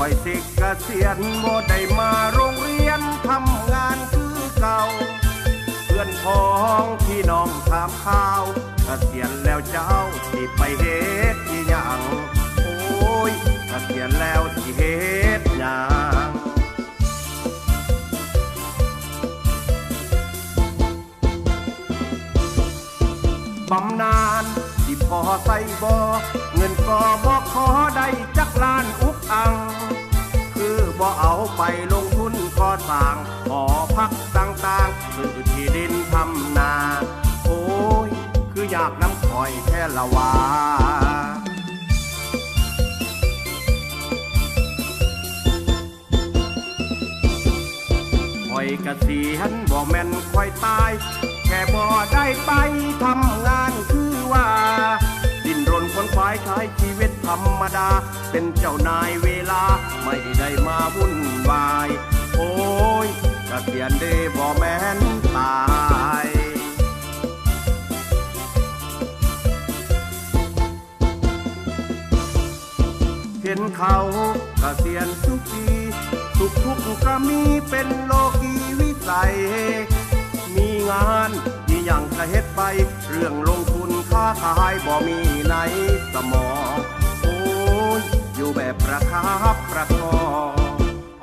ข่อยสิกเกษียณบ่ได้มาโรงเรียนทำงานคือเก่า เพื่อนพ้องพี่น้องถามข่าวเกษียณแล้วเจ้าสิไปเฮ็ดอีหยังโอ้ยเกษียณแล้วสิเฮ็ดยังบำนาญที่พอใส่บอเงินก็บ่ขอได้จักล้าน พักต่างๆซื้อที่ดินทำนา โอ้ย คืออยากน้ำคอยแค่ละวาคอยเกษียณบ่แม่นคอยตาย แค่บ่ได้ไปทำงานคือว่า ดินรนคนควายใช้ชีวิตธรรมดา เป็นเจ้านายเวลาไม่ได้มาวุ่นวาย เกษียณเด้บ่แม่นตายเห็นเขาเกษียณทุกทีทุกทุกๆก็มีเป็นโลกีวิสัย มีงานที่ยังกระเฮ็ดไป เรื่องลงทุนค้าขายบ่มีในสมองโอ้ยอยู่แบบประคับประคอง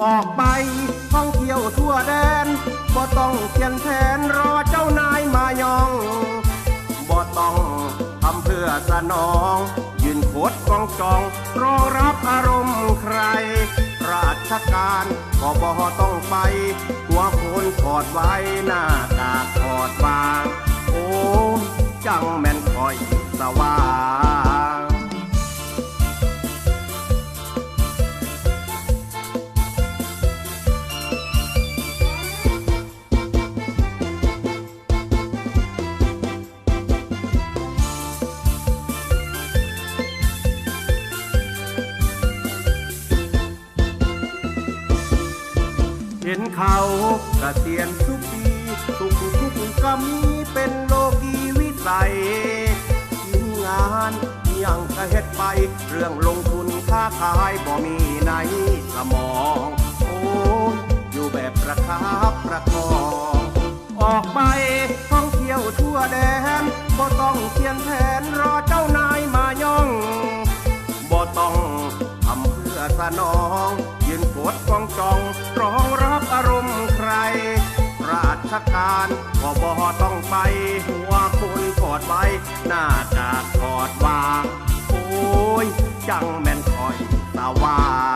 ออกไปู่ทั่วแดนบ่ต้องเขียนแทนรอเจ้านายมายองบ่ต้องทำเพื่อสนอง ยืนโคดกองจอง รอรับอารมณ์ใคร ราชการก็บ่ต้องไป หัวโคนกอดไว้หน้า เห็นเขากระเตียนทุกปีทุกทุกก็มีเป็นโลกีวิสัยทีมงานยังกระเฮ็ดไป เรื่องลงทุนค้าขายบ่มีในสมอง โอ้ยอยู่แบบประคับประคอง ออกไปท่องเที่ยวทั่วแดนบ่ต้องเขียนแผนรอเจ้านายมาย่องบ่ต้องทำเพื่อสนอง ยืนกดกองจองรองรับอ ชการก็บ่ต้องไปหัวคุณกอดไว้ หน้าจากกอดวาง โอ้ย จังแม่นคอยตาวา